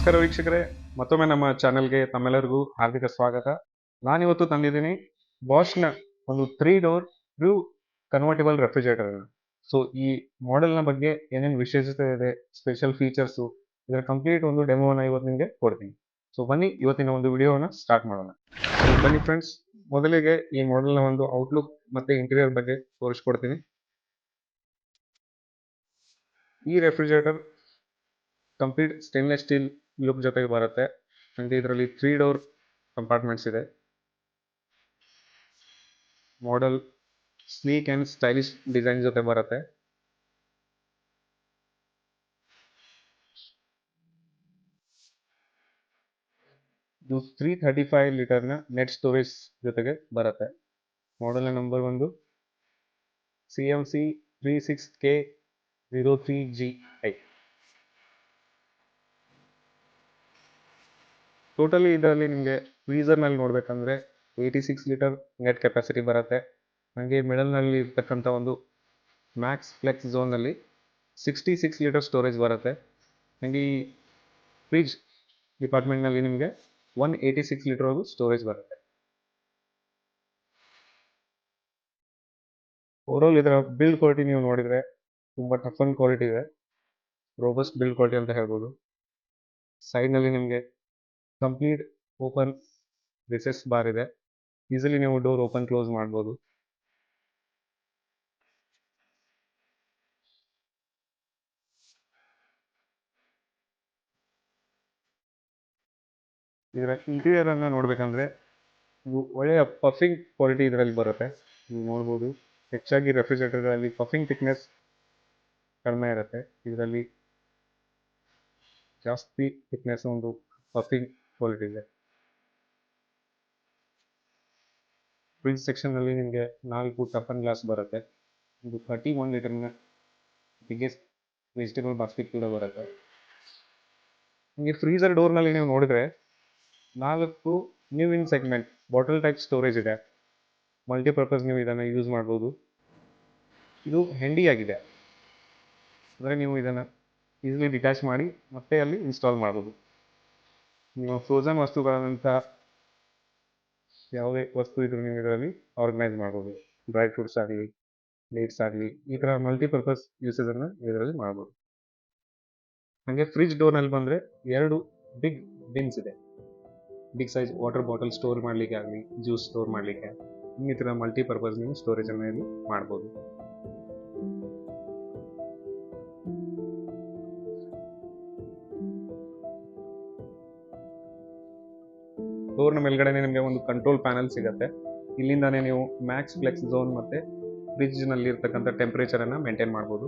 ನಮಸ್ಕಾರ ವೀಕ್ಷಕರೇ. ಮತ್ತೊಮ್ಮೆ ನಮ್ಮ ಚಾನೆಲ್ಗೆ ತಮ್ಮೆಲ್ಲರಿಗೂ ಹಾರ್ದಿಕ ಸ್ವಾಗತ. ನಾನಿವತ್ತು ತಂದಿದ್ದೀನಿ ಬಾಷ್ನ ಒಂದು three door true convertible refrigerator so ಈ ಮಾಡೆಲ್ನ ಬಗ್ಗೆ ಏನೇನು ವಿಶೇಷತೆ ಇದೆ ಸ್ಪೆಷಲ್ ಫೀಚರ್ಸು ಇದರ ಕಂಪ್ಲೀಟ್ ಒಂದು ಡೆಮೋನ ಇವತ್ತು ನಿಮಗೆ ಕೊಡ್ತೀನಿ. ಸೊ ಬನ್ನಿ, ಇವತ್ತಿನ ಒಂದು ವಿಡಿಯೋನ ಸ್ಟಾರ್ಟ್ ಮಾಡೋಣ. ಬನ್ನಿ ಫ್ರೆಂಡ್ಸ್ ಮೊದಲಿಗೆ ಈ ಮಾಡೆಲ್ನ ಒಂದು ಔಟ್ಲುಕ್ ಮತ್ತೆ ಇಂಟೀರಿಯರ್ ಬಗ್ಗೆ ತೋರಿಸ್ಕೊಡ್ತೀನಿ. ಈ refrigerator complete stainless steel look ಜೊತೆಗೆ ಬರುತ್ತೆ. ಅಂದರೆ ಇದರಲ್ಲಿ ತ್ರೀ ಡೋರ್ ಕಂಪಾರ್ಟ್ಮೆಂಟ್ಸ್ ಇದೆ. Model sleek and stylish design ಜೊತೆ ಬರುತ್ತೆ. ಇದು ತ್ರೀ ಥರ್ಟಿ ಫೈವ್ ಲೀಟರ್ನ ನೆಟ್ ಸ್ಟೋರೇಜ್ ಜೊತೆಗೆ ಬರುತ್ತೆ. ಮಾಡೆಲ್ನ ನಂಬರ್ ಒಂದು C M C three six K zero three G I totally ಇದರಲ್ಲಿ ನಿಮಗೆ ಫ್ರೀಸರ್ನಲ್ಲಿ ನೋಡಬೇಕಂದ್ರೆ eighty six litre net capacity ಬರುತ್ತೆ. ಹಾಗೆ ಮಿಡಲ್ನಲ್ಲಿ ಇರ್ತಕ್ಕಂಥ ಒಂದು ಮ್ಯಾಕ್ಸ್ ಫ್ಲೆಕ್ಸ್ ಝೋನಲ್ಲಿ ಸಿಕ್ಸ್ಟಿ ಸಿಕ್ಸ್ ಲೀಟರ್ ಸ್ಟೋರೇಜ್ ಬರುತ್ತೆ. ಹಾಗೆ ಈ ಫ್ರಿಜ್ ಡಿಪಾರ್ಟ್ಮೆಂಟ್ನಲ್ಲಿ ನಿಮಗೆ ಒನ್ ಏಯ್ಟಿ ಸಿಕ್ಸ್ ಲೀಟರ್ವರೆಗೂ ಸ್ಟೋರೇಜ್ ಬರುತ್ತೆ. ಓವರಾಲ್ ಇದರ ಬಿಲ್ಡ್ ಕ್ವಾಲಿಟಿ ನೀವು ನೋಡಿದರೆ ತುಂಬ ಟಫನ್ ಕ್ವಾಲಿಟಿ ಇದೆ. ರೋಬಸ್ಟ್ ಬಿಲ್ಡ್ ಕ್ವಾಲಿಟಿ ಅಂತ ಹೇಳ್ಬೋದು. ಸೈಡ್ನಲ್ಲಿ ನಿಮಗೆ ಕಂಪ್ಲೀಟ್ ಓಪನ್ ರಿಸೆಸ್ ಬಾರ್ ಇದೆ. ಈಸಿಲಿ ನೀವು ಡೋರ್ ಓಪನ್ ಕ್ಲೋಸ್ ಮಾಡ್ಬೋದು. ಇದರ ಇಂಟೀರಿಯರ್ ಅನ್ನ ನೋಡ್ಬೇಕಂದ್ರೆ ಒಳ್ಳೆಯ ಪಫಿಂಗ್ ಕ್ವಾಲಿಟಿ ಇದರಲ್ಲಿ ಬರುತ್ತೆ. ನೀವು ನೋಡ್ಬೋದು. ಹೆಚ್ಚಾಗಿ ರೆಫ್ರಿಜರೇಟರ್ಗಳಲ್ಲಿ ಪಫಿಂಗ್ ಥಿಕ್ನೆಸ್ ಕಡಿಮೆ ಇರುತ್ತೆ. ಇದರಲ್ಲಿ ಜಾಸ್ತಿ ಥಿಕ್ನೆಸ್ ಒಂದು ಪಫಿಂಗ್ ಇದೆ ಸೆಕ್ಷನ್ನಲ್ಲಿ ನಿಮಗೆ ನಾಲ್ಕು ಟಫನ್ ಗ್ಲಾಸ್ ಬರುತ್ತೆ. ಇದು ಥರ್ಟಿ ಒನ್ ಲೀಟರ್ನ ಬಿಗ್ಗೆಸ್ಟ್ ವೆಜಿಟೇಬಲ್ ಬಾಸ್ಕೆಟ್ ಕೂಡ ಬರುತ್ತೆ. ನಿಮಗೆ ಫ್ರೀಸರ್ ಡೋರ್ನಲ್ಲಿ ನೀವು ನೋಡಿದ್ರೆ ನಾಲ್ಕು new in segment bottle type storage ಇದೆ. ಮಲ್ಟಿಪರ್ಪಸ್ ನೀವು ಇದನ್ನು ಯೂಸ್ ಮಾಡ್ಬೋದು. ಇದು ಹೆಂಡಿ ಆಗಿದೆ. ಅಂದರೆ ನೀವು ಇದನ್ನು ಈಸಿಲಿ ಡಿಟ್ಯಾಚ್ ಮಾಡಿ ಮತ್ತೆ ಅಲ್ಲಿ ಇನ್ಸ್ಟಾಲ್ ಮಾಡ್ಬೋದು. ಫ್ರೋಝನ್ ವಸ್ತುಗಳಾದಂಥ ಯಾವುದೇ ವಸ್ತು ಇದ್ರೂ ನೀವು ಇದರಲ್ಲಿ ಆರ್ಗನೈಸ್ ಮಾಡ್ಬೋದು. ಡ್ರೈ ಫ್ರೂಟ್ಸ್ ಆಗಲಿ ಡೇಟ್ಸ್ ಆಗಲಿ, ಈ ಥರ ಮಲ್ಟಿಪರ್ಪಸ್ ಯೂಸೇಜನ್ನು ಇದರಲ್ಲಿ ಮಾಡ್ಬೋದು. ಹಾಗೆ ಫ್ರಿಜ್ ಡೋರ್ನಲ್ಲಿ ಬಂದರೆ ಎರಡು ಬಿಗ್ ಬಿನ್ಸ್ ಇದೆ. Big size water bottle store ಮಾಡಲಿಕ್ಕೆ ಆಗಲಿ ಜ್ಯೂಸ್ ಸ್ಟೋರ್ ಮಾಡಲಿಕ್ಕೆ, ಇನ್ನಿತರ ಮಲ್ಟಿಪರ್ಪಸ್ ನೀವು ಸ್ಟೋರೇಜನ್ನು ಇಲ್ಲಿ ಮಾಡ್ಬೋದು. ಡೋರ್ನ ಮೇಲ್ಗಡೆ ನಿಮಗೆ ಒಂದು ಕಂಟ್ರೋಲ್ ಪ್ಯಾನಲ್ ಸಿಗುತ್ತೆ. ಇಲ್ಲಿಂದಾನೇ ನೀವು ಮ್ಯಾಕ್ಸ್ ಫ್ಲೆಕ್ಸ್ ಝೋನ್ ಮತ್ತೆ ಫ್ರಿಜ್ನಲ್ಲಿ ಇರ್ತಕ್ಕಂಥ ಟೆಂಪರೇಚರ್ ಅನ್ನ ಮೇಂಟೈನ್ ಮಾಡ್ಬೋದು.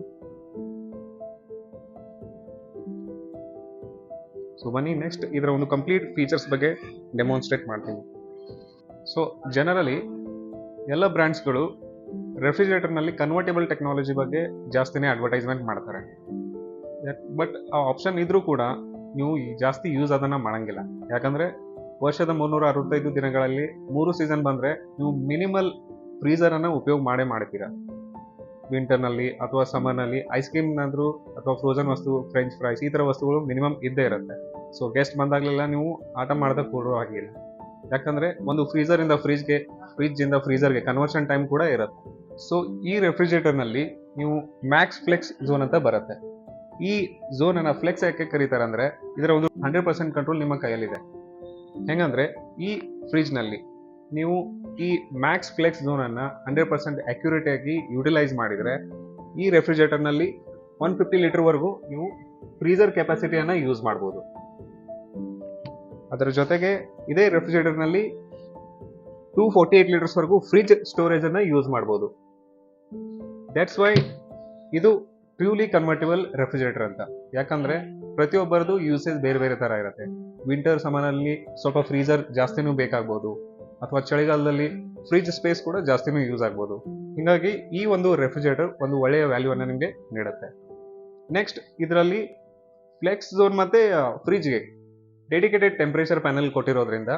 ಸೊ ಬನ್ನಿ ನೆಕ್ಸ್ಟ್ ಇದರ ಒಂದು ಕಂಪ್ಲೀಟ್ ಫೀಚರ್ಸ್ ಬಗ್ಗೆ ಡೆಮಾನ್ಸ್ಟ್ರೇಟ್ ಮಾಡ್ತೀನಿ. ಸೊ ಜನರಲಿ ಎಲ್ಲ ಬ್ರ್ಯಾಂಡ್ಸ್ಗಳು ರೆಫ್ರಿಜರೇಟರ್ನಲ್ಲಿ ಕನ್ವರ್ಟೇಬಲ್ ಟೆಕ್ನಾಲಜಿ ಬಗ್ಗೆ ಜಾಸ್ತಿನೇ ಅಡ್ವರ್ಟೈಸ್ಮೆಂಟ್ ಮಾಡ್ತಾರೆ. ಬಟ್ ಆ ಆಪ್ಷನ್ ಇದ್ರೂ ಕೂಡ ನೀವು ಜಾಸ್ತಿ ಯೂಸ್ ಅದನ್ನ ಮಾಡಂಗಿಲ್ಲ. ಯಾಕಂದ್ರೆ ವರ್ಷದ ಮುನ್ನೂರ ಅರವತ್ತೈದು ದಿನಗಳಲ್ಲಿ ಮೂರು ಸೀಸನ್ ಬಂದ್ರೆ ನೀವು ಮಿನಿಮಲ್ ಫ್ರೀಸರನ್ನು ಉಪಯೋಗ ಮಾಡೇ ಮಾಡ್ತೀರಾ. ವಿಂಟರ್ನಲ್ಲಿ ಅಥವಾ ಸಮ್ಮರ್ನಲ್ಲಿ ಐಸ್ ಕ್ರೀಮ್ನಾದರೂ ಅಥವಾ ಫ್ರೋಜನ್ ವಸ್ತು ಫ್ರೆಂಚ್ ಫ್ರೈಸ್ ಈ ಥರ ವಸ್ತುಗಳು ಮಿನಿಮಮ್ ಇದ್ದೇ ಇರುತ್ತೆ. ಸೊ ಗೆಸ್ಟ್ ಬಂದಾಗಲೆಲ್ಲ ನೀವು ಆಟ ಮಾಡ್ದಾಗ ಕೊಡೋ ಹಾಗಿಲ್ಲ ಯಾಕಂದ್ರೆ ಒಂದು ಫ್ರೀಸರಿಂದ ಫ್ರಿಜ್ಗೆ ಫ್ರಿಜ್ಜಿಂದ ಫ್ರೀಸರ್ಗೆ ಕನ್ವರ್ಷನ್ ಟೈಮ್ ಕೂಡ ಇರುತ್ತೆ. ಸೊ ಈ ರೆಫ್ರಿಜರೇಟರ್ನಲ್ಲಿ ನೀವು ಮ್ಯಾಕ್ಸ್ ಫ್ಲೆಕ್ಸ್ ಝೋನ್ ಅಂತ ಬರುತ್ತೆ. ಈ ಝೋನನ್ನು ಫ್ಲೆಕ್ಸ್ ಯಾಕೆ ಕರೀತಾರೆ ಅಂದರೆ ಇದರ ಒಂದು ಹಂಡ್ರೆಡ್ ಪರ್ಸೆಂಟ್ ಕಂಟ್ರೋಲ್ ನಿಮ್ಮ ಕೈಯಲ್ಲಿದೆ. ಹೆಂಗಂದ್ರೆ ಈ ಫ್ರಿಜ್ನಲ್ಲಿ ನೀವು ಈ ಮ್ಯಾಕ್ಸ್ ಫ್ಲೆಕ್ಸ್ ಝೋನ್ ಅನ್ನ ಹಂಡ್ರೆಡ್ ಪರ್ಸೆಂಟ್ ಅಕ್ಯುರೇಟ್ ಆಗಿ ಯುಟಿಲೈಸ್ ಮಾಡಿದ್ರೆ ಈ ರೆಫ್ರಿಜರೇಟರ್ನಲ್ಲಿ ಒನ್ ಫಿಫ್ಟಿ ಲೀಟರ್ ವರೆಗೂ ನೀವು ಫ್ರೀಸರ್ ಕೆಪಾಸಿಟಿಯನ್ನ ಯೂಸ್ ಮಾಡ್ಬೋದು. ಅದರ ಜೊತೆಗೆ ಇದೇ ರೆಫ್ರಿಜರೇಟರ್ನಲ್ಲಿ ಟೂ ಫೋರ್ಟಿ ಏಟ್ ಲೀಟರ್ಸ್ ವರೆಗೂ ಫ್ರಿಜ್ ಸ್ಟೋರೇಜ್ ಅನ್ನ ಯೂಸ್ ಮಾಡ್ಬೋದು. ದಟ್ಸ್ ವೈ ಇದು ಪ್ಯೂರ್ಲಿ ಕನ್ವರ್ಟಿಬಲ್ ರೆಫ್ರಿಜರೇಟರ್ ಅಂತ. ಯಾಕಂದ್ರೆ ಪ್ರತಿಯೊಬ್ಬರದು ಯೂಸೇಜ್ ಬೇರೆ ಬೇರೆ ತರ ಇರುತ್ತೆ. ವಿಂಟರ್ ಸಮಾನಲ್ಲಿ ಸ್ವಲ್ಪ ಫ್ರೀಜರ್ ಜಾಸ್ತಿನೂ ಬೇಕಾಗ್ಬೋದು. ಅಥವಾ ಚಳಿಗಾಲದಲ್ಲಿ ಫ್ರಿಜ್ ಸ್ಪೇಸ್ ಕೂಡ ಜಾಸ್ತಿನೂ ಯೂಸ್ ಆಗ್ಬೋದು. ಹೀಗಾಗಿ ಈ ಒಂದು ರೆಫ್ರಿಜರೇಟರ್ ಒಂದು ಒಳ್ಳೆಯ ವ್ಯಾಲ್ಯೂ ಅನ್ನ ನಿಮಗೆ ನೀಡುತ್ತೆ. ನೆಕ್ಸ್ಟ್ ಇದರಲ್ಲಿ ಫ್ಲೆಕ್ಸ್ ಝೋನ್ ಮತ್ತೆ ಫ್ರಿಜ್ಗೆ ಡೆಡಿಕೇಟೆಡ್ ಟೆಂಪ್ರೇಚರ್ ಪ್ಯಾನೆಲ್ ಕೊಟ್ಟಿರೋದ್ರಿಂದ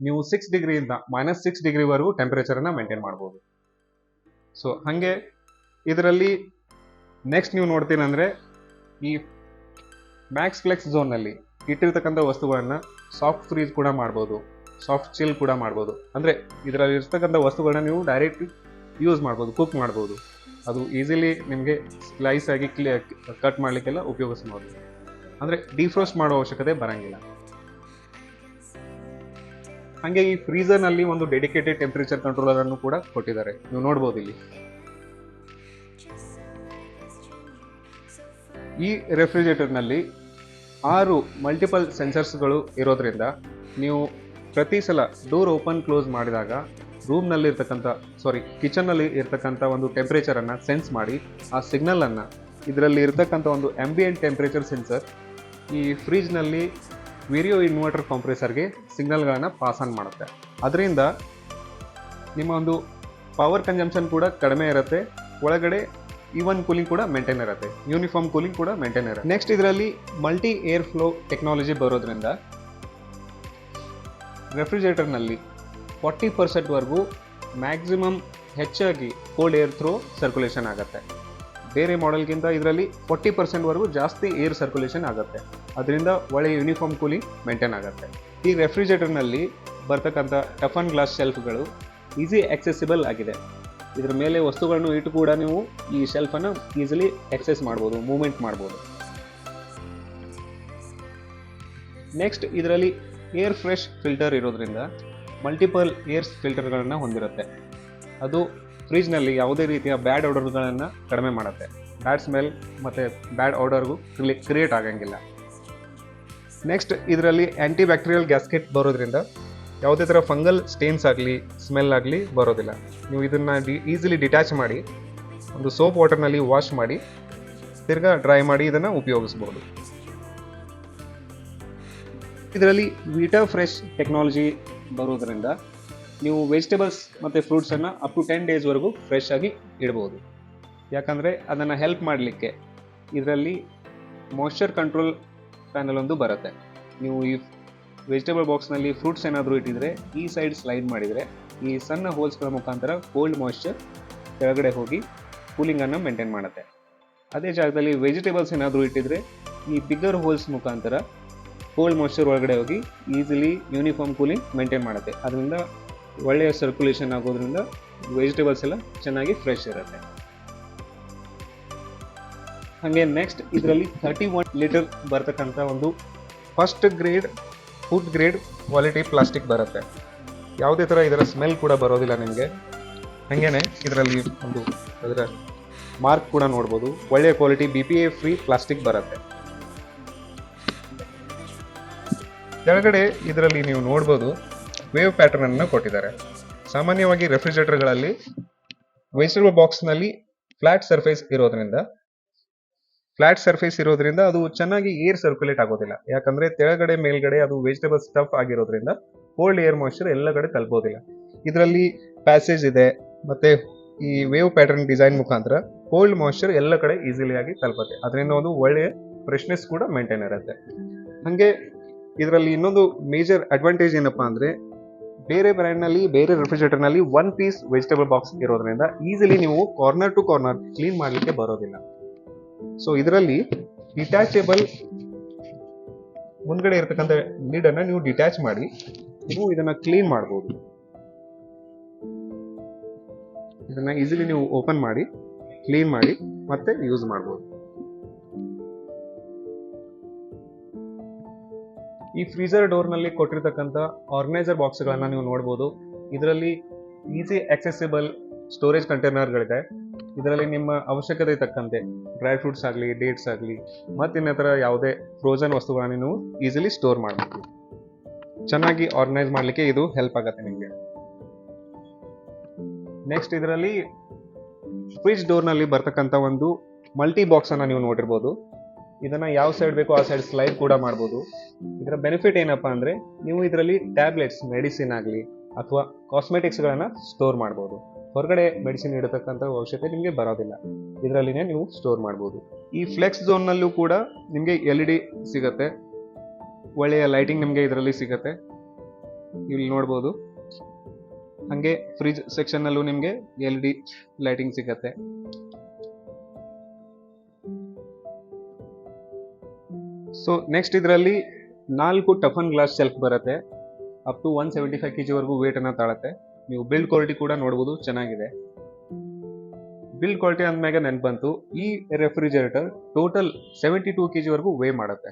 ನೀವು ಸಿಕ್ಸ್ ಡಿಗ್ರಿಯಿಂದ ಮೈನಸ್ ಸಿಕ್ಸ್ ಡಿಗ್ರಿವರೆಗೂ ಟೆಂಪ್ರೇಚರನ್ನು ಮೇಂಟೈನ್ ಮಾಡ್ಬೋದು. ಸೊ ಹಾಗೆ ಇದರಲ್ಲಿ ನೆಕ್ಸ್ಟ್ ನೀವು ನೋಡ್ತೀನಂದರೆ ಈ ಮ್ಯಾಕ್ಸ್ ಫ್ಲೆಕ್ಸ್ ಝೋನ್ನಲ್ಲಿ ಇಟ್ಟಿರ್ತಕ್ಕಂಥ ವಸ್ತುಗಳನ್ನು ಸಾಫ್ಟ್ ಫ್ರೀಜ್ ಕೂಡ ಮಾಡ್ಬೋದು ಸಾಫ್ಟ್ ಚಿಲ್ ಕೂಡ ಮಾಡ್ಬೋದು. ಅಂದರೆ ಇದರಲ್ಲಿ ಇರ್ತಕ್ಕಂಥ ವಸ್ತುಗಳನ್ನ ನೀವು ಡೈರೆಕ್ಟ್ ಯೂಸ್ ಮಾಡ್ಬೋದು ಕುಕ್ ಮಾಡ್ಬೋದು. ಅದು ಈಸಿಲಿ ನಿಮಗೆ ಸ್ಲೈಸ್ ಆಗಿ ಕ್ಲಿಯ ಕಟ್ ಮಾಡಲಿಕ್ಕೆಲ್ಲ ಉಪಯೋಗಿಸ್ಬೋದು. ಅಂದರೆ ಡಿಫ್ರೋಸ್ಟ್ ಮಾಡೋ ಅವಶ್ಯಕತೆ ಬರಂಗಿಲ್ಲ. ಹಾಗೆ ಈ ಫ್ರೀಸರ್ನಲ್ಲಿ ಒಂದು ಡೆಡಿಕೇಟೆಡ್ ಟೆಂಪ್ರೇಚರ್ ಕಂಟ್ರೋಲರನ್ನು ಕೂಡ ಕೊಟ್ಟಿದ್ದಾರೆ. ನೀವು ನೋಡ್ಬೋದು ಇಲ್ಲಿ. ಈ ರೆಫ್ರಿಜರೇಟರ್ನಲ್ಲಿ ಆರು ಮಲ್ಟಿಪಲ್ ಸೆನ್ಸರ್ಸ್ಗಳು ಇರೋದ್ರಿಂದ ನೀವು ಪ್ರತಿ ಸಲ ಡೋರ್ ಓಪನ್ ಕ್ಲೋಸ್ ಮಾಡಿದಾಗ ರೂಮ್ನಲ್ಲಿ ಇರ್ತಕ್ಕಂಥ ಸಾರಿ ಕಿಚನ್ನಲ್ಲಿ ಇರ್ತಕ್ಕಂಥ ಒಂದು ಟೆಂಪ್ರೇಚರನ್ನು ಸೆನ್ಸ್ ಮಾಡಿ, ಆ ಸಿಗ್ನಲನ್ನು ಇದರಲ್ಲಿ ಇರ್ತಕ್ಕಂಥ ಒಂದು ಆಂಬಿಯಂಟ್ ಟೆಂಪ್ರೇಚರ್ ಸೆನ್ಸರ್ ಈ ಫ್ರಿಜ್ನಲ್ಲಿ ವಿರಿಯೋ ಇನ್ವರ್ಟರ್ ಕಾಂಪ್ರೆಸರ್ಗೆ ಸಿಗ್ನಲ್ಗಳನ್ನು ಪಾಸ್ ಆನ್ ಮಾಡುತ್ತೆ. ಅದರಿಂದ ನಿಮ್ಮ ಒಂದು ಪವರ್ ಕನ್ಸಂಪ್ಷನ್ ಕೂಡ ಕಡಿಮೆ ಇರುತ್ತೆ. ಒಳಗಡೆ ಈವನ್ ಕೂಲಿಂಗ್ ಕೂಡ ಮೇಂಟೈನ್ ಇರುತ್ತೆ. ಯೂನಿಫಾರ್ಮ್ ಕೂಲಿಂಗ್ ಕೂಡ ಮೇಂಟೈನ್ ಇರುತ್ತೆ. ನೆಕ್ಸ್ಟ್ ಇದರಲ್ಲಿ ಮಲ್ಟಿ ಏರ್ ಫ್ಲೋ ಟೆಕ್ನಾಲಜಿ ಬರೋದ್ರಿಂದ ರೆಫ್ರಿಜರೇಟರ್ನಲ್ಲಿ ಫಾರ್ಟಿ ಪರ್ಸೆಂಟ್ವರೆಗೂ ಮ್ಯಾಕ್ಸಿಮಮ್ ಹೆಚ್ಚಾಗಿ ಕೋಲ್ಡ್ ಏರ್ ಥ್ರೂ ಸರ್ಕ್ಯುಲೇಷನ್ ಆಗುತ್ತೆ. ಬೇರೆ ಮಾಡೆಲ್ಗಿಂತ ಇದರಲ್ಲಿ ಫಾರ್ಟಿ ಪರ್ಸೆಂಟ್ವರೆಗೂ ಜಾಸ್ತಿ ಏರ್ ಸರ್ಕ್ಯುಲೇಷನ್ ಆಗುತ್ತೆ. ಅದರಿಂದ ಒಳ್ಳೆಯ ಯೂನಿಫಾರ್ಮ್ ಕೂಲಿಂಗ್ ಮೇಂಟೈನ್ ಆಗುತ್ತೆ. ಈ ರೆಫ್ರಿಜರೇಟರ್ನಲ್ಲಿ ಬರ್ತಕ್ಕಂಥ ಟಫನ್ ಗ್ಲಾಸ್ ಶೆಲ್ಫ್ಗಳು ಈಸಿ ಆಕ್ಸೆಸಿಬಲ್ ಆಗಿದೆ. ಇದರ ಮೇಲೆ ವಸ್ತುಗಳನ್ನು ಇಟ್ಟು ಕೂಡ ನೀವು ಈ ಶೆಲ್ಫನ್ನು ಈಸಿಲಿ ಆಕ್ಸೆಸ್ ಮಾಡ್ಬೋದು ಮೂವ್ಮೆಂಟ್ ಮಾಡ್ಬೋದು. ನೆಕ್ಸ್ಟ್ ಇದರಲ್ಲಿ ಏರ್ ಫ್ರೆಶ್ ಫಿಲ್ಟರ್ ಇರೋದ್ರಿಂದ ಮಲ್ಟಿಪಲ್ ಏರ್ಸ್ ಫಿಲ್ಟರ್ಗಳನ್ನು ಹೊಂದಿರುತ್ತೆ. ಅದು ಫ್ರಿಜ್ನಲ್ಲಿ ಯಾವುದೇ ರೀತಿಯ ಬ್ಯಾಡ್ ಆರ್ಡರ್ಗಳನ್ನು ಕಡಿಮೆ ಮಾಡುತ್ತೆ. ಬ್ಯಾಡ್ ಸ್ಮೆಲ್ ಮತ್ತು ಬ್ಯಾಡ್ ಆರ್ಡರ್ಗೂ ಕ್ರಿಯೇಟ್ ಆಗಂಗಿಲ್ಲ. ನೆಕ್ಸ್ಟ್ ಇದರಲ್ಲಿ ಆ್ಯಂಟಿ ಬ್ಯಾಕ್ಟೀರಿಯಲ್ ಗ್ಯಾಸ್ಕೆಟ್ ಬರೋದ್ರಿಂದ ಯಾವುದೇ ಥರ ಫಂಗಲ್ ಸ್ಟೇನ್ಸ್ ಆಗಲಿ ಸ್ಮೆಲ್ ಆಗಲಿ ಬರೋದಿಲ್ಲ. ನೀವು ಇದನ್ನು ಡಿ ಈಸಿಲಿ ಡಿಟ್ಯಾಚ್ ಮಾಡಿ, ಒಂದು ಸೋಪ್ ವಾಟರ್ನಲ್ಲಿ ವಾಶ್ ಮಾಡಿ, ತಿರ್ಗಾ ಡ್ರೈ ಮಾಡಿ ಇದನ್ನು ಉಪಯೋಗಿಸ್ಬೋದು. ಇದರಲ್ಲಿ ವಿಟಾ ಫ್ರೆಶ್ ಟೆಕ್ನಾಲಜಿ ಬರೋದರಿಂದ ನೀವು ವೆಜಿಟೇಬಲ್ಸ್ ಮತ್ತು ಫ್ರೂಟ್ಸನ್ನು ಅಪ್ ಟು ಟೆನ್ ಡೇಸ್ವರೆಗೂ ಫ್ರೆಶ್ ಆಗಿ ಇಡ್ಬೋದು. ಯಾಕಂದರೆ ಅದನ್ನು ಹೆಲ್ಪ್ ಮಾಡಲಿಕ್ಕೆ ಇದರಲ್ಲಿ ಮಾಯ್ಶ್ಚರ್ ಕಂಟ್ರೋಲ್ ಪ್ಯಾನಲ್ ಒಂದು ಬರುತ್ತೆ. ನೀವು ಈ ವೆಜಿಟೇಬಲ್ ಬಾಕ್ಸ್ನಲ್ಲಿ ಫ್ರೂಟ್ಸ್ ಏನಾದರೂ ಇಟ್ಟಿದ್ರೆ ಈ ಸೈಡ್ ಸ್ಲೈಡ್ ಮಾಡಿದರೆ ಈ ಸಣ್ಣ ಹೋಲ್ಸ್ಗಳ ಮುಖಾಂತರ ಕೋಲ್ಡ್ ಮಾಯ್ಶ್ಚರ್ ಕೆಳಗಡೆ ಹೋಗಿ ಕೂಲಿಂಗನ್ನು ಮೇಂಟೈನ್ ಮಾಡುತ್ತೆ. ಅದೇ ಜಾಗದಲ್ಲಿ ವೆಜಿಟೇಬಲ್ಸ್ ಏನಾದರೂ ಇಟ್ಟಿದ್ರೆ ಈ ಬಿಗ್ಗರ್ ಹೋಲ್ಸ್ ಮುಖಾಂತರ ಕೋಲ್ಡ್ ಮಾಯ್ಶ್ಚರ್ ಒಳಗಡೆ ಹೋಗಿ ಈಸಿಲಿ ಯೂನಿಫಾರ್ಮ್ ಕೂಲಿಂಗ್ ಮೇಂಟೈನ್ ಮಾಡುತ್ತೆ. ಅದರಿಂದ ಒಳ್ಳೆಯ ಸರ್ಕ್ಯುಲೇಷನ್ ಆಗೋದ್ರಿಂದ ವೆಜಿಟೇಬಲ್ಸ್ ಎಲ್ಲ ಚೆನ್ನಾಗಿ ಫ್ರೆಶ್ ಇರುತ್ತೆ. ಹಾಗೆ ನೆಕ್ಸ್ಟ್ ಇದರಲ್ಲಿ ತರ್ಟಿ ಒನ್ ಲೀಟರ್ ಬರ್ತಕ್ಕಂಥ ಒಂದು first grade food grade quality plastic ಬರುತ್ತೆ. ಯಾವುದೇ ಥರ ಇದರ ಸ್ಮೆಲ್ ಕೂಡ ಬರೋದಿಲ್ಲ ನಿಮಗೆ. ಹಾಗೇನೆ ಇದರಲ್ಲಿ ಒಂದು ಅದರ ಮಾರ್ಕ್ ಕೂಡ ನೋಡ್ಬೋದು. ಒಳ್ಳೆಯ quality B P A free plastic ಬರುತ್ತೆ. ಕೆಳಗಡೆ ಇದರಲ್ಲಿ ನೀವು ನೋಡ್ಬೋದು ವೇವ್ ಪ್ಯಾಟರ್ನ್ ಅನ್ನು ಕೊಟ್ಟಿದ್ದಾರೆ. ಸಾಮಾನ್ಯವಾಗಿ ರೆಫ್ರಿಜರೇಟರ್ಗಳಲ್ಲಿ ಬಾಕ್ಸ್ ಬಾಕ್ಸ್ನಲ್ಲಿ ಫ್ಲಾಟ್ ಸರ್ಫೇಸ್ ಇರೋದ್ರಿಂದ ಫ್ಲಾಟ್ ಸರ್ಫೇಸ್ ಇರೋದ್ರಿಂದ ಅದು ಚೆನ್ನಾಗಿ ಏರ್ ಸರ್ಕ್ಯುಲೇಟ್ ಆಗೋದಿಲ್ಲ. ಯಾಕಂದ್ರೆ ತೆಳಗಡೆ, ಮೇಲ್ಗಡೆ ಅದು ವೆಜಿಟೇಬಲ್ ಸ್ಟಫ್ ಆಗಿರೋದ್ರಿಂದ ಕೋಲ್ಡ್ ಏರ್ ಮಾಯ್ಚರ್ ಎಲ್ಲ ಕಡೆ ತಲುಪೋದಿಲ್ಲ. ಇದರಲ್ಲಿ ಪ್ಯಾಸೇಜ್ ಇದೆ, ಮತ್ತೆ ಈ ವೇವ್ ಪ್ಯಾಟರ್ನ್ ಡಿಸೈನ್ ಮುಖಾಂತರ ಕೋಲ್ಡ್ ಮಾಯ್ಚರ್ ಎಲ್ಲ ಕಡೆ ಈಸಿಲಿ ಆಗಿ ತಲುಪುತ್ತೆ. ಅದರಿಂದ ಒಂದು ಒಳ್ಳೆಯ ಫ್ರೆಶ್ನೆಸ್ ಕೂಡ ಮೇಂಟೈನ್ ಇರುತ್ತೆ. ಹಾಗೆ ಇದರಲ್ಲಿ ಇನ್ನೊಂದು ಮೇಜರ್ ಅಡ್ವಾಂಟೇಜ್ ಏನಪ್ಪಾ ಅಂದ್ರೆ ಬೇರೆ ಬ್ರ್ಯಾಂಡ್ನಲ್ಲಿ ಬೇರೆ ರೆಫ್ರಿಜರೇಟರ್ನಲ್ಲಿ ಒನ್ ಪೀಸ್ ವೆಜಿಟೇಬಲ್ ಬಾಕ್ಸ್ ಇರೋದ್ರಿಂದ ಈಸಿಲಿ ನೀವು ಕಾರ್ನರ್ ಟು ಕಾರ್ನರ್ ಕ್ಲೀನ್ ಮಾಡಲಿಕ್ಕೆ ಬರೋದಿಲ್ಲ. ಸೊ ಇದರಲ್ಲಿ ಡಿಟ್ಯಾಚೇಬಲ್ ಮುಂದ್ಗಡೆ ಇರತಕ್ಕಂಥ ಲೀಡ್ ಅನ್ನ ನೀವು ಡಿಟ್ಯಾಚ್ ಮಾಡಿ, ನೀವು ಇದನ್ನ ಕ್ಲೀನ್ ಮಾಡಬಹುದು ಇದನ್ನ ಈಸಿಲಿ ನೀವು ಓಪನ್ ಮಾಡಿ ಕ್ಲೀನ್ ಮಾಡಿ, ಮತ್ತೆ ಯೂಸ್ ಮಾಡಬಹುದು ಈ ಫ್ರೀಜರ್ ಡೋರ್ನಲ್ಲಿ ಕೊಟ್ಟಿರ್ತಕ್ಕಂಥ ಆರ್ಗನೈಸರ್ ಬಾಕ್ಸ್ಗಳನ್ನ ನೀವು ನೋಡ್ಬೋದು. ಇದರಲ್ಲಿ ಈಸಿ ಆಕ್ಸೆಸಿಬಲ್ ಸ್ಟೋರೇಜ್ ಕಂಟೈನರ್ಗಳಿದೆ ಇದರಲ್ಲಿ ನಿಮ್ಮ ಅವಶ್ಯಕತೆ ತಕ್ಕಂತೆ ಡ್ರೈ ಫ್ರೂಟ್ಸ್ ಆಗಲಿ ಡೇಟ್ಸ್ ಆಗಲಿ, ಮತ್ತಿನ್ನಿತರ ಯಾವುದೇ ಫ್ರೋಜನ್ ವಸ್ತುಗಳನ್ನ ನೀವು ಈಸಿಲಿ ಸ್ಟೋರ್ ಮಾಡಬಹುದು ಚೆನ್ನಾಗಿ ಆರ್ಗನೈಸ್ ಮಾಡಲಿಕ್ಕೆ ಇದು ಹೆಲ್ಪ್ ಆಗುತ್ತೆ ನಿಮಗೆ. ನೆಕ್ಸ್ಟ್ ಇದರಲ್ಲಿ ಫ್ರಿಜ್ ಡೋರ್ನಲ್ಲಿ ಬರ್ತಕ್ಕಂಥ ಒಂದು ಮಲ್ಟಿ ಬಾಕ್ಸನ್ನು ನೀವು ನೋಡಿರ್ಬೋದು. ಇದನ್ನ ಯಾವ ಸೈಡ್ ಬೇಕೋ ಆ ಸೈಡ್ ಸ್ಲೈಡ್ ಕೂಡ ಮಾಡ್ಬೋದು. ಇದರ ಬೆನಿಫಿಟ್ ಏನಪ್ಪಾ ಅಂದ್ರೆ ನೀವು ಇದರಲ್ಲಿ ಟ್ಯಾಬ್ಲೆಟ್ಸ್ ಮೆಡಿಸಿನ್ ಆಗಲಿ ಅಥವಾ ಕಾಸ್ಮೆಟಿಕ್ಸ್ಗಳನ್ನು ಸ್ಟೋರ್ ಮಾಡ್ಬೋದು. ಹೊರಗಡೆ ಮೆಡಿಸಿನ್ ಇಡತಕ್ಕಂಥ ಅವಶ್ಯಕತೆ ನಿಮಗೆ ಬರೋದಿಲ್ಲ. ಇದರಲ್ಲಿನೇ ನೀವು ಸ್ಟೋರ್ ಮಾಡ್ಬೋದು. ಈ ಫ್ಲೆಕ್ಸ್ ಝೋನ್ನಲ್ಲೂ ಕೂಡ ನಿಮಗೆ ಎಲ್ ಇ ಡಿ ಸಿಗತ್ತೆ. ಒಳ್ಳೆಯ ಲೈಟಿಂಗ್ ನಿಮಗೆ ಇದರಲ್ಲಿ ಸಿಗತ್ತೆ. ಇಲ್ಲಿ ನೋಡ್ಬೋದು. ಹಾಗೆ ಫ್ರಿಜ್ ಸೆಕ್ಷನ್ನಲ್ಲೂ ನಿಮಗೆ ಎಲ್ ಇ ಡಿ ಲೈಟಿಂಗ್ ಸಿಗತ್ತೆ. ಸೊ ನೆಕ್ಸ್ಟ್ ಇದರಲ್ಲಿ ನಾಲ್ಕು ಟಫನ್ ಗ್ಲಾಸ್ ಶೆಲ್ಫ್ ಬರುತ್ತೆ. Up to one seventy five K ಜಿವರೆಗೂ ವೇಟನ್ನು ತಾಳುತ್ತೆ. ನೀವು ಬಿಲ್ಡ್ ಕ್ವಾಲಿಟಿ ಕೂಡ ನೋಡ್ಬೋದು, ಚೆನ್ನಾಗಿದೆ. ಬಿಲ್ಡ್ ಕ್ವಾಲಿಟಿ ಅಂದಮೇಲೆ ನೆನ್ ಬಂತು ಈ refrigerator total seventy two K ಜಿವರೆಗೂ weigh ಮಾಡುತ್ತೆ.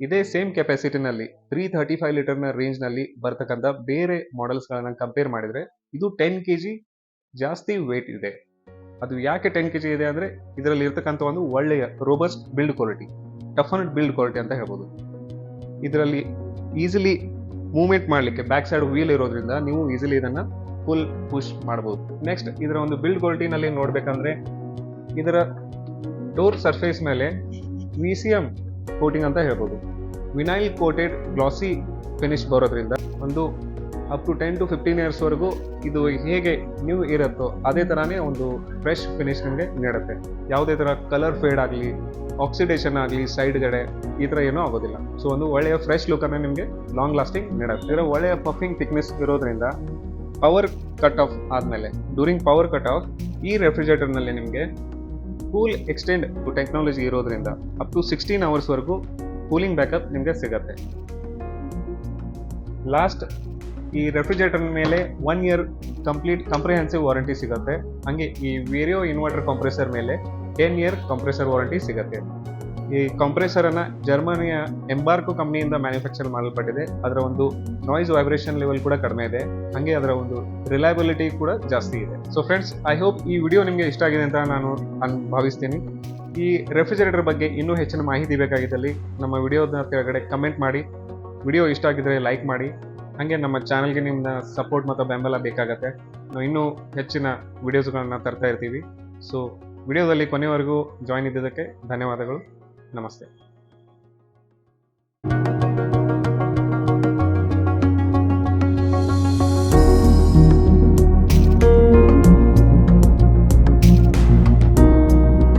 ಇದೇ ಸೇಮ್ ಕೆಪಾಸಿಟಿನಲ್ಲಿ ತ್ರೀ ಥರ್ಟಿ ಫೈವ್ ಲೀಟರ್ನ ರೇಂಜ್ನಲ್ಲಿ ಬರ್ತಕ್ಕಂಥ ಬೇರೆ ಮಾಡೆಲ್ಸ್ಗಳನ್ನ ಕಂಪೇರ್ ಮಾಡಿದರೆ, ಇದು ಟೆನ್ ಕೆ ಜಿ ಜಾಸ್ತಿ ವೇಟ್ ಇದೆ. ಅದು ಯಾಕೆ ಟೆನ್ ಕೆ ಜಿ ಇದೆ ಅಂದರೆ, ಇದರಲ್ಲಿ ಇರ್ತಕ್ಕಂಥ ಒಂದು ಒಳ್ಳೆಯ ರೋಬಸ್ಟ್ ಬಿಲ್ಡ್ ಕ್ವಾಲಿಟಿ ಟಫನ್ ಬಿಲ್ಡ್ ಕ್ವಾಲಿಟಿ ಅಂತ ಹೇಳ್ಬೋದು. ಇದರಲ್ಲಿ ಈಸಿಲಿ ಮೂವ್ಮೆಂಟ್ ಮಾಡಲಿಕ್ಕೆ ಬ್ಯಾಕ್ ಸೈಡ್ ವೀಲ್ ಇರೋದ್ರಿಂದ ನೀವು ಈಸಿಲಿ ಇದನ್ನ ಫುಲ್ ಪುಷ್ ಮಾಡ್ಬೋದು. ನೆಕ್ಸ್ಟ್ ಇದರ ಒಂದು ಬಿಲ್ಡ್ ಕ್ವಾಲಿಟಿನಲ್ಲಿ ನೋಡ್ಬೇಕಂದ್ರೆ ಇದರ ಡೋರ್ ಸರ್ಫೇಸ್ ಮೇಲೆ ವಿ ಸಿ ಎಂ ಕೋಟಿಂಗ್ ಅಂತ ಹೇಳ್ಬೋದು. ವಿನೈಲ್ ಕೋಟೆಡ್ ಗ್ಲಾಸಿ ಫಿನಿಶ್ ಬರೋದ್ರಿಂದ ಒಂದು up to ten to fifteen ಇಯರ್ಸ್ವರೆಗೂ ಇದು ಹೇಗೆ ನ್ಯೂ ಇರುತ್ತೋ ಅದೇ ಥರನೇ ಒಂದು ಫ್ರೆಶ್ ಫಿನಿಶ್ ನಿಮಗೆ ನೀಡುತ್ತೆ. ಯಾವುದೇ ಥರ ಕಲರ್ ಫೇಡ್ ಆಗಲಿ ಆಕ್ಸಿಡೇಷನ್ ಆಗಲಿ ಸೈಡ್ಗಡೆ ಈ ಥರ ಏನೂ ಆಗೋದಿಲ್ಲ. ಸೊ ಒಂದು ಒಳ್ಳೆಯ ಫ್ರೆಶ್ ಲುಕ್ಕನ್ನು ನಿಮಗೆ ಲಾಂಗ್ ಲಾಸ್ಟಿಂಗ್ ನೀಡುತ್ತೆ. ಇದರ ಒಳ್ಳೆಯ ಪಫಿಂಗ್ ಥಿಕ್ನೆಸ್ ಇರೋದ್ರಿಂದ ಪವರ್ ಕಟ್ ಆಫ್ ಆದಮೇಲೆ ಡ್ಯೂರಿಂಗ್ ಪವರ್ ಕಟ್ ಆಫ್ ಈ ರೆಫ್ರಿಜರೇಟರ್ನಲ್ಲಿ ನಿಮಗೆ ಕೂಲ್ ಎಕ್ಸ್ಟೆಂಡ್ ಟೆಕ್ನಾಲಜಿ ಇರೋದ್ರಿಂದ ಅಪ್ ಟು ಸಿಕ್ಸ್ಟೀನ್ ಅವರ್ಸ್ವರೆಗೂ ಕೂಲಿಂಗ್ ಬ್ಯಾಕಪ್ ನಿಮಗೆ ಸಿಗತ್ತೆ. ಲಾಸ್ಟ್ ಈ ರೆಫ್ರಿಜರೇಟರ್ ಮೇಲೆ one year complete comprehensive warranty ಸಿಗುತ್ತೆ. ಹಾಗೆ ಈ ವೇರಿಯೋ ಇನ್ವರ್ಟರ್ ಕಂಪ್ರೆಸರ್ ಮೇಲೆ ಟೆನ್ ಇಯರ್ ಕಂಪ್ರೆಸರ್ ವಾರಂಟಿ ಸಿಗುತ್ತೆ. ಈ ಕಂಪ್ರೆಸರ್ ಅನ್ನ ಜರ್ಮನಿಯ ಎಂಬಾರ್ಕೋ ಕಂಪ್ನಿಯಿಂದ ಮ್ಯಾನುಫ್ಯಾಕ್ಚರ್ ಮಾಡಲ್ಪಟ್ಟಿದೆ. ಅದರ ಒಂದು ನಾಯ್ಸ್ ವೈಬ್ರೇಷನ್ ಲೆವೆಲ್ ಕೂಡ ಕಡಿಮೆ ಇದೆ. ಹಾಗೆ ಅದರ ಒಂದು ರಿಲಯಬಿಲಿಟಿ ಕೂಡ ಜಾಸ್ತಿ ಇದೆ. ಸೊ ಫ್ರೆಂಡ್ಸ್ ಐ ಹೋಪ್ ಈ ವಿಡಿಯೋ ನಿಮಗೆ ಇಷ್ಟ ಆಗಿದೆ ಅಂತ ನಾನು ಭಾವಿಸ್ತೀನಿ. ಈ ರೆಫ್ರಿಜರೇಟರ್ ಬಗ್ಗೆ ಇನ್ನೂ ಹೆಚ್ಚಿನ ಮಾಹಿತಿ ಬೇಕಾಗಿದ್ದಲ್ಲಿ ನಮ್ಮ ವಿಡಿಯೋದ ಕೆಳಗಡೆ ಕಮೆಂಟ್ ಮಾಡಿ. ವಿಡಿಯೋ ಇಷ್ಟ ಆಗಿದ್ರೆ ಲೈಕ್ ಮಾಡಿ. ಹಾಗೆ ನಮ್ಮ ಚಾನಲ್ಗೆ ನಿಮ್ಮ ಸಪೋರ್ಟ್ ಮತ್ತು ಬೆಂಬಲ ಬೇಕಾಗತ್ತೆ. ನಾವು ಇನ್ನೂ ಹೆಚ್ಚಿನ ವಿಡಿಯೋಸ್ಗಳನ್ನು ತರ್ತಾ ಇರ್ತೀವಿ. ಸೊ ವಿಡಿಯೋದಲ್ಲಿ ಕೊನೆವರೆಗೂ ಜಾಯ್ನ್ ಇದ್ದಿದ್ದಕ್ಕೆ ಧನ್ಯವಾದಗಳು. ನಮಸ್ತೆ.